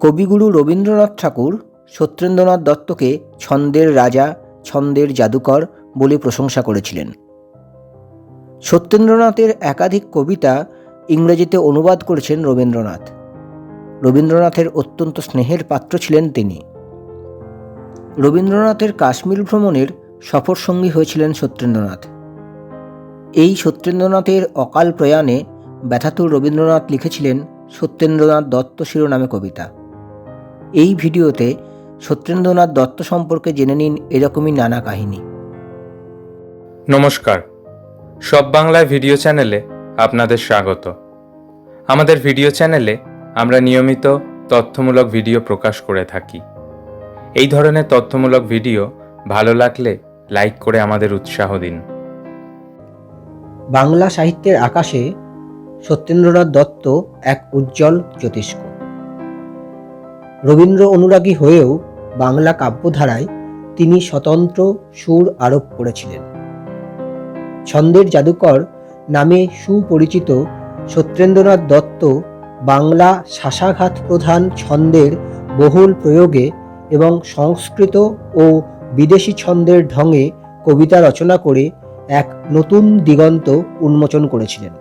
কবিগুরু রবীন্দ্রনাথ ঠাকুর সত্যেন্দ্রনাথ দত্তকে ছন্দের রাজা, ছন্দের জাদুকর বলে প্রশংসা করেছিলেন। সত্যেন্দ্রনাথের একাধিক কবিতা ইংরেজিতে অনুবাদ করেছেন রবীন্দ্রনাথ। রবীন্দ্রনাথের অত্যন্ত স্নেহের পাত্র ছিলেন তিনি। রবীন্দ্রনাথের কাশ্মীর ভ্রমণের সফরসঙ্গী হয়েছিলেন সত্যেন্দ্রনাথ। এই সত্যেন্দ্রনাথের অকাল প্রয়াণে ব্যথাতুর রবীন্দ্রনাথ লিখেছিলেন সত্যেন্দ্রনাথ দত্ত শিরোনামে কবিতা। এই ভিডিওতে সত্যেন্দ্রনাথ দত্ত সম্পর্কে জেনে নিন এরকমই নানা কাহিনী। নমস্কার। সব বাংলায় ভিডিও চ্যানেলে আপনাদের স্বাগত। আমাদের ভিডিও চ্যানেলে আমরা নিয়মিত তথ্যমূলক ভিডিও প্রকাশ করে থাকি। এই ধরনের তথ্যমূলক ভিডিও ভালো লাগলে লাইক করে আমাদের উৎসাহ দিন। বাংলা সাহিত্যের আকাশে সত্যেন্দ্রনাথ দত্ত এক উজ্জ্বল জ্যোতিষ্ক। রবীন্দ্র অনুরাগী হয়েও বাংলা কাব্যধারায় তিনি স্বতন্ত্র সুর আরোপ করেছিলেন। ছন্দের জাদুকর নামে সুপরিচিত সত্যেন্দ্রনাথ দত্ত বাংলা শাসাঘাত প্রধান ছন্দের বহুল প্রয়োগে এবং সংস্কৃত ও বিদেশি ছন্দের ঢঙে কবিতা রচনা করে এক নতুন দিগন্ত উন্মোচন করেছিলেন।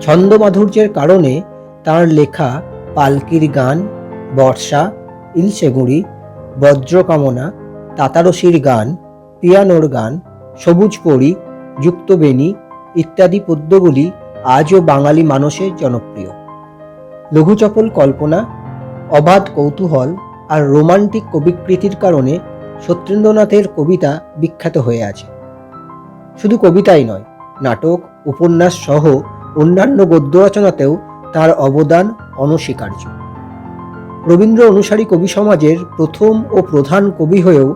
ছন্দ মাধুর্যের কারণে তার লেখা পালকির গান, বর্ষা, ইলশেগুড়ি, বজ্রকামনা, তাতারসির গান, পিয়ানোর গান, সবুজ পরি, যুক্তবেণী ইত্যাদি পদ্যগুলি আজও বাঙালি মানুষের জনপ্রিয়। লঘুচপল কল্পনা, অবাধ কৌতূহল আর রোমান্টিক কবিকৃতির কারণে সত্যেন্দ্রনাথের কবিতা বিখ্যাত হয়ে আছে। শুধু কবিতাই নয়, নাটক, উপন্যাস সহ অন্যান্য গদ্য রচনাতেও তার অবদান অনস্বীকার্য। রবীন্দ্র অনুসারী কবি সমাজের প্রথম ও প্রধান কবি হয়েও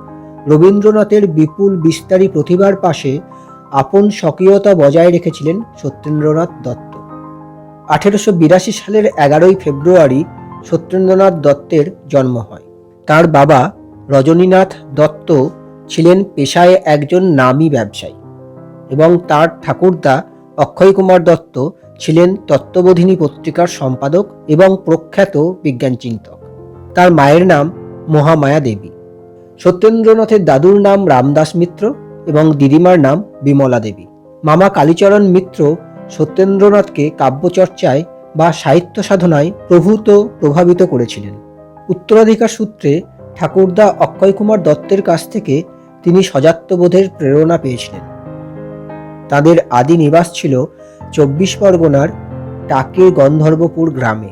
রবীন্দ্রনাথের বিপুল বিস্তারী প্রতিভার পাশে আপন স্বকীয়তা বজায় রেখেছিলেন সত্যেন্দ্রনাথ দত্ত। আঠেরোশো বিরাশি সালের এগারোই ফেব্রুয়ারি সত্যেন্দ্রনাথ দত্তের জন্ম হয়। তার বাবা রজনীনাথ দত্ত ছিলেন পেশায় একজন নামী ব্যবসায়ী এবং তার ঠাকুরদা অক্ষয় কুমার দত্ত ছিলেন তত্ত্ববোধিনী পত্রিকার সম্পাদক এবং প্রখ্যাত বিজ্ঞান চিন্তক। তার মায়ের নাম মহামায়া দেবী। সত্যেন্দ্রনাথের দাদুর নাম রামদাস মিত্র এবং দিদিমার নাম বিমলা দেবী। মামা কালীচরণ মিত্র সত্যেন্দ্রনাথকে কাব্যচর্চায় বা সাহিত্য সাধনায় প্রভূত, প্রভাবিত করেছিলেন। উত্তরাধিকার সূত্রে ঠাকুরদা অক্ষয় কুমার দত্তের কাছ থেকে তিনি সজাত্যবোধের প্রেরণা পেয়েছিলেন। তাদের আদি নিবাস ছিল চব্বিশ পরগনার টাকের গন্ধর্বপুর গ্রামে।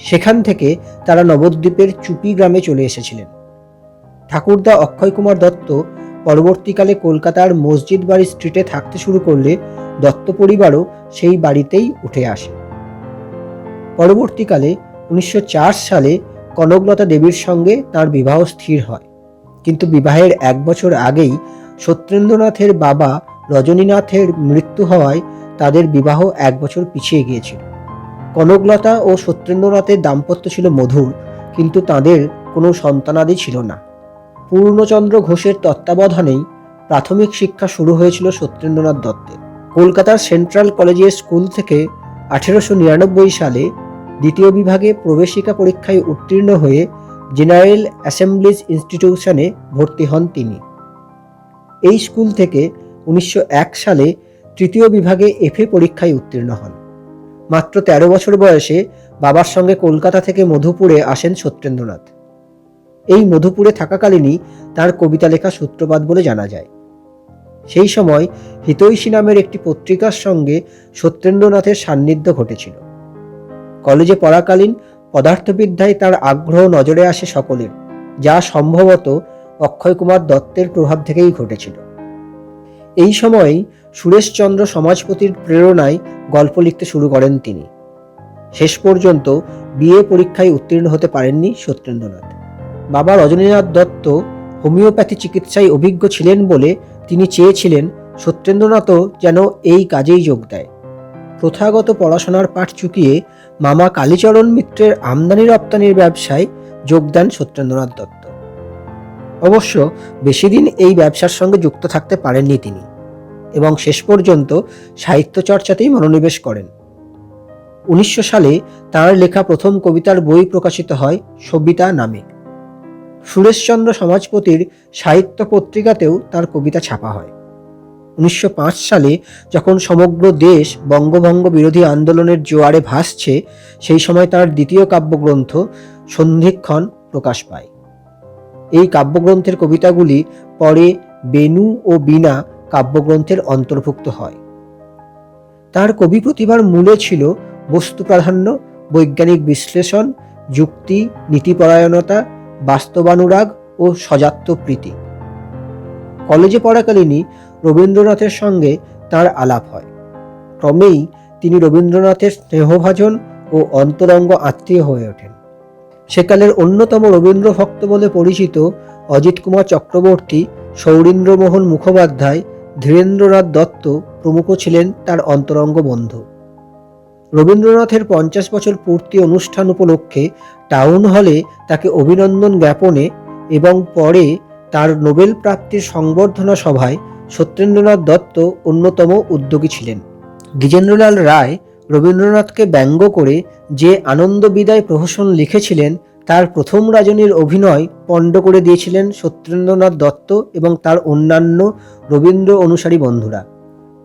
সেখান থেকে তারা নবদ্বীপের চুপি গ্রামে চলে এসেছিলেন। ঠাকুরদা অক্ষয় কুমার দত্ত পরবর্তীকালে কলকাতার মসজিদ বাড়ি স্ট্রিটে থাকতে শুরু করলে দত্ত পরিবারও সেই বাড়িতেই উঠে আসে। পরবর্তীকালে উনিশশো চার সালে কনকলতা দেবীর সঙ্গে তার বিবাহ স্থির হয়। কিন্তু বিবাহের এক বছর আগেই সত্যেন্দ্রনাথের বাবা রজনীনাথের মৃত্যু হওয়ায় তাদের বিবাহ এক বছর পিছিয়ে গিয়েছিল। কনকলতা ও সত্যেন্দ্রনাথের দাম্পত্য ছিল মধুর, কিন্তু তাদের কোনো সন্তানাদি ছিল না। পূর্ণচন্দ্র ঘোষের তত্ত্বাবধানেই প্রাথমিক শিক্ষা শুরু হয়েছিল সত্যেন্দ্রনাথ দত্তের। কলকাতার সেন্ট্রাল কলেজের স্কুল থেকে আঠেরোশো নিরানব্বই সালে দ্বিতীয় বিভাগে প্রবেশিকা পরীক্ষায় উত্তীর্ণ হয়ে জেনারেল অ্যাসেম্বলিজ ইনস্টিটিউশনে ভর্তি হন তিনি। এই স্কুল থেকে উনিশশো এক সালে তৃতীয় বিভাগে এফএ পরীক্ষায় উত্তীর্ণ হন। মাত্র ১৩ বছর বয়সে বাবার সঙ্গে কলকাতা থেকে মধুপুরে আসেন সত্যেন্দ্রনাথ। এই মধুপুরে থাকাকালীনই তার কবিতা লেখা সূত্রপাত বলে জানা যায়। সেই সময় হিতৈষী নামের একটি পত্রিকার সঙ্গে সত্যেন্দ্রনাথের সান্নিধ্য ঘটেছিল। কলেজে পড়াকালীন পদার্থবিদ্যায় তার আগ্রহ নজরে আসে সকলের, যা সম্ভবত অক্ষয় কুমার দত্তের প্রভাব থেকেই ঘটেছিল। এই সময়েই সুরেশচন্দ্র সমাজপতির প্রেরণায় গল্প লিখতে শুরু করেন তিনি। শেষ পর্যন্ত বিএ পরীক্ষায় উত্তীর্ণ হতে পারেননি সত্যেন্দ্রনাথ। বাবা রজনীনাথ দত্ত হোমিওপ্যাথি চিকিৎসায় অভিজ্ঞ ছিলেন বলে তিনি চেয়েছিলেন সত্যেন্দ্রনাথও যেন এই কাজেই যোগ দেয়। প্রথাগত পড়াশোনার পাঠ চুকিয়ে মামা কালীচরণ মিত্রের আমদানি রপ্তানির ব্যবসায় যোগ দেন সত্যেন্দ্রনাথ দত্ত। অবশ্য বেশি দিন এই ব্যবসার সঙ্গে যুক্ত থাকতে পারেননি তিনি। এবং শেষ পর্যন্ত সাহিত্য চর্চাতেই মনোনিবেশ করেন। উনিশশো সালে তার লেখা প্রথম কবিতার বই প্রকাশিত হয় সবিতা নামে। সুরেশচন্দ্র সমাজপতির সাহিত্য পত্রিকাতেও তার কবিতা ছাপা হয়। উনিশশো পাঁচ সালে যখন সমগ্র দেশ বঙ্গভঙ্গ বিরোধী আন্দোলনের জোয়ারে ভাসছে, সেই সময় তার দ্বিতীয় কাব্যগ্রন্থ সন্ধিক্ষণ প্রকাশ পায়। এই কাব্যগ্রন্থের কবিতাগুলি পরে বেনু ও বীণা কাব্যগ্রন্থের অন্তর্ভুক্ত হয়। তার কবি প্রতিভার মূলে ছিল বস্তু প্রাধান্য, বৈজ্ঞানিক বিশ্লেষণ, যুক্তি, নীতিপরায়ণতা, বাস্তবানুরাগ ও সজাত্য প্রীতি। কলেজে পড়াকালীনই রবীন্দ্রনাথের সঙ্গে তার আলাপ হয়। ক্রমেই তিনি রবীন্দ্রনাথের স্নেহভাজন ও অন্তরঙ্গ আত্মীয় হয়ে ওঠেন। সেকালের অন্যতম রবীন্দ্র ভক্ত বলে পরিচিত অজিত কুমার চক্রবর্তী, সৌরীন্দ্রমোহন মুখোপাধ্যায় ধীরেন্দ্রনাথ দত্ত প্রমুখ ছিলেন তার অন্তরঙ্গ বন্ধু। রবীন্দ্রনাথের পঞ্চাশ বছর পূর্তি অনুষ্ঠান উপলক্ষে টাউন হলে তাকে অভিনন্দন জ্ঞাপনে এবং পরে তার নোবেল প্রাপ্তির সংবর্ধনা সভায় সত্যেন্দ্রনাথ দত্ত অন্যতম উদ্যোগী ছিলেন। দ্বিজেন্দ্রলাল রায় রবীন্দ্রনাথকে ব্যঙ্গ করে যে আনন্দ বিদায় প্রহসন লিখেছিলেন তার প্রথম রাজনীর অভিনয় পণ্ড করে দিয়েছিলেন সত্যেন্দ্রনাথ দত্ত এবং তার অন্যান্য রবীন্দ্র অনুসারী বন্ধুরা।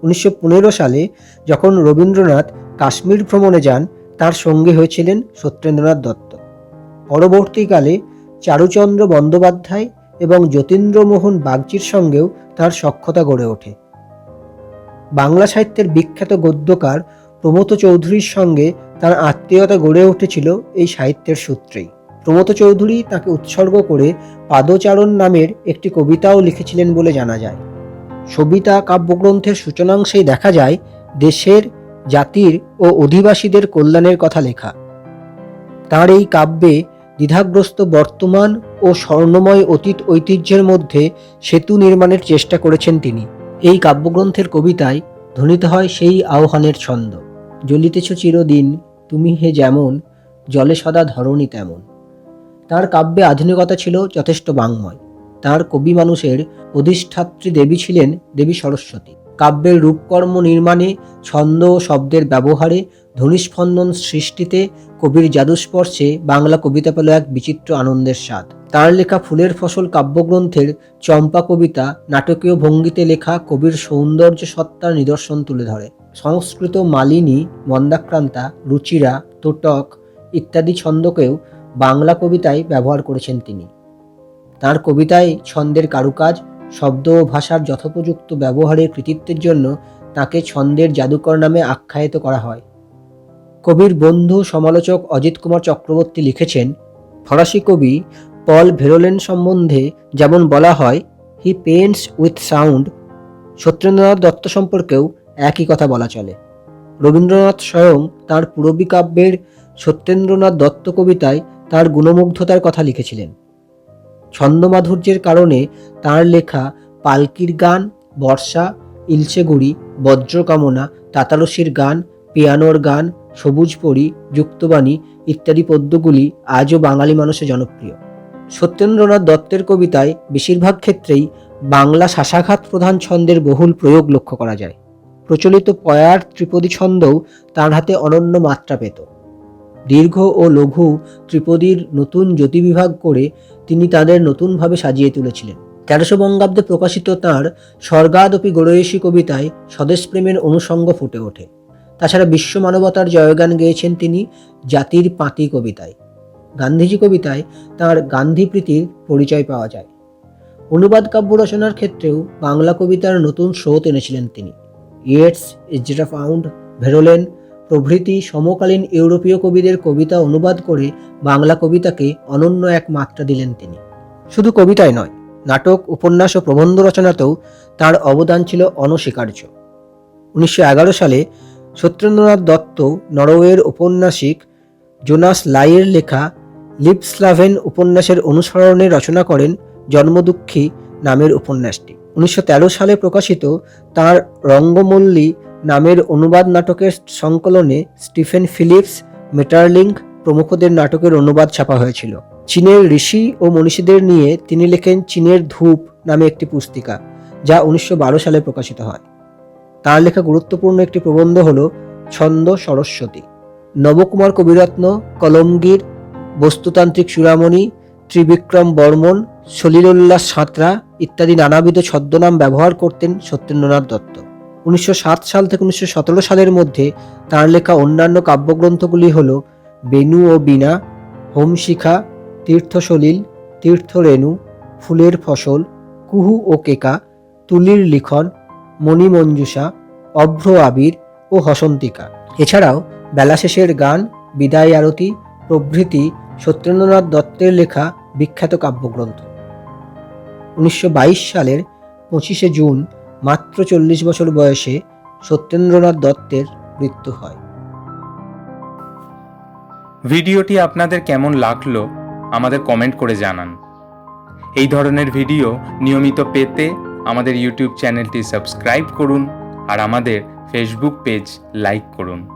উনিশশো পনেরো সালে যখন রবীন্দ্রনাথ কাশ্মীর ভ্রমণে যান, তার সঙ্গে হয়েছিলেন সত্যেন্দ্রনাথ দত্ত। পরবর্তীকালে চারুচন্দ্র বন্দ্যোপাধ্যায় এবং যতীন্দ্রমোহন বাগচির সঙ্গেও তার সখ্যতা গড়ে ওঠে। বাংলা সাহিত্যের বিখ্যাত গদ্যকার প্রমথ চৌধুরীর সঙ্গে তার আত্মীয়তা গড়ে উঠেছিল এই সাহিত্যের সূত্রেই। প্রমথ চৌধুরী তাকে উৎসর্গ করে পাদচারণ নামের একটি কবিতাও লিখেছিলেন বলে জানা যায়। সবিতা কাব্যগ্রন্থের সূচনাংশেই দেখা যায়, দেশের, জাতির ও অধিবাসীদের কল্যাণের কথা লেখা। তার এই কাব্যে দ্বিধাগ্রস্ত বর্তমান ও স্বর্ণময় অতীত ঐতিহ্যের মধ্যে সেতু নির্মাণের চেষ্টা করেছেন তিনি। এই কাব্যগ্রন্থের কবিতায় ধ্বনিত হয় সেই আহ্বানের ছন্দ। জ্বলিতেছ চিরদিন, তুমি হে যেমন, জলে সদা ধরণী তেমন। তার কাব্যে আধুনিকতা ছিল যথেষ্ট বাংময়। তার কবি মানুষের অধিষ্ঠাত্রী দেবী ছিলেন দেবী সরস্বতী। কাব্যের রূপকর্ম নির্মাণে, ছন্দ ও শব্দের ব্যবহারে, ধ্বনিস্পন্দন সৃষ্টিতে কবির জাদুস্পর্শে বাংলা কবিতা পেল এক বিচিত্র আনন্দের স্বাদ। তার লেখা ফুলের ফসল কাব্যগ্রন্থের চম্পা কবিতা নাটকীয় ভঙ্গিতে লেখা কবির সৌন্দর্য সত্তার নিদর্শন তুলে ধরে। সংস্কৃত মালিনী, মন্দাক্রান্তা, রুচিরা, তোটক ইত্যাদি ছন্দকেও বাংলা কবিতায় ব্যবহার করেছেন তিনি। তার কবিতায় ছন্দের কারুকাজ, শব্দ ও ভাষার যথোপযুক্ত ব্যবহারের কৃতিত্বের জন্য তাকে ছন্দের জাদুকর নামে আখ্যায়িত করা হয়। কবির বন্ধু সমালোচক অজিত কুমার চক্রবর্তী লিখেছেন, ফরাসি কবি পল ভেরোলেন সম্বন্ধে যেমন বলা হয়, he paints with sound, Satyendranath Dutta সম্পর্কেও একই কথা বলা চলে। রবীন্দ্রনাথ স্বয়ং তার পূরবী কাব্যের সত্যেন্দ্রনাথ দত্ত কবিতায় তার গুণমুগ্ধতার কথা লিখেছিলেন। ছন্দমাধুর্যের কারণে তার লেখা পালকির গান, বর্ষা, ইলশেগুড়ি, বজ্রকামনা তাতারসির গান, পিয়ানোর গান সবুজ পরী যুক্তবাণী ইত্যাদি পদ্যগুলি আজও বাঙালি মানুষে জনপ্রিয়। সত্যেন্দ্রনাথ দত্তের কবিতায় বেশিরভাগ ক্ষেত্রেই বাংলা শাসাঘাত প্রধান ছন্দের বহুল প্রয়োগ লক্ষ্য করা যায়। প্রচলিত পয়ার ত্রিপদী ছন্দও তার হাতে অনন্য মাত্রা পেত। দীর্ঘ ও লঘু ত্রিপদীর নতুন জ্যোতিবিভাগ করে তিনি তাদের নতুনভাবে সাজিয়ে তুলেছিলেন। তেরোশো বঙ্গাব্দে প্রকাশিত তাঁর স্বর্গাদপি গৌরয়সী কবিতায় স্বদেশপ্রেমের অনুষঙ্গ ফুটে ওঠে। তাছাড়া বিশ্ব মানবতার জয়গান গেয়েছেন তিনি জাতির পাতি কবিতায়। গান্ধীজি কবিতায় তাঁর গান্ধী প্রীতির পরিচয় পাওয়া যায়। অনুবাদ কাব্য রচনার ক্ষেত্রেও বাংলা কবিতার নতুন স্রোত এনেছিলেন তিনি। ইয়েটস ইজরা ফাউন্ড, ভেরোলেন প্রভৃতি সমকালীন ইউরোপীয় কবিদের কবিতা অনুবাদ করে বাংলা কবিতাকে অনন্য এক মাত্রা দিলেন তিনি। শুধু কবিতায় নয়, নাটক, উপন্যাস ও প্রবন্ধ রচনাতেও তার অবদান ছিল অনস্বীকার্য। উনিশশো এগারো সালে সত্যেন্দ্রনাথ দত্ত নরওয়ের ঔপন্যাসিক জোনাস লাইয়ের লেখা লিপস্লাভেন উপন্যাসের অনুসরণে রচনা করেন জন্মদুঃখী নামের উপন্যাসটি। উনিশশো তেরো সালে প্রকাশিত তার রঙ্গমল্লী নামের অনুবাদ নাটকের সংকলনে স্টিফেন ফিলিপস মেটারলিঙ্ক প্রমুখদের নাটকের অনুবাদ ছাপা হয়েছিল। চীনের ঋষি ও মনীষীদের নিয়ে তিনি লেখেন চীনের ধূপ নামে একটি পুস্তিকা, যা উনিশশো বারো সালে প্রকাশিত হয়। তার লেখা গুরুত্বপূর্ণ একটি প্রবন্ধ হল ছন্দ সরস্বতী। নবকুমার কবিরত্ন, কলমগীর, বস্তুতান্ত্রিক চূড়ামণি ত্রিবিক্রম বর্মন সলিলোল্লাস সাঁতরা ইত্যাদি নানাবিধ ছদ্মনাম ব্যবহার করতেন সত্যেন্দ্রনাথ দত্ত। উনিশশো সাত সাল থেকে উনিশশো সতেরো সালের মধ্যে তাঁর লেখা অন্যান্য কাব্যগ্রন্থগুলি হল বেনু ও বীণা, হোমশিখা, তীর্থসলিল, তীর্থরেণু, ফুলের ফসল, কুহু ও কেকা, তুলির লিখন, মণিমঞ্জুষা, অভ্র আবির ও হসন্তিকা। এছাড়াও বেলাশেষের গান, বিদায় আরতি, প্রভৃতি সত্যেন্দ্রনাথ দত্তের লেখা বিখ্যাত কাব্যগ্রন্থ। উনিশশো বাইশ সালের পঁচিশে জুন মাত্র চল্লিশ বছর বয়সে সত্যেন্দ্রনাথ দত্তের মৃত্যু হয়। ভিডিওটি আপনাদের কেমন লাগল আমাদের কমেন্ট করে জানান। এই ধরনের ভিডিও নিয়মিত পেতে আমাদের ইউটিউব চ্যানেলটি সাবস্ক্রাইব করুন আর আমাদের ফেসবুক পেজ লাইক করুন।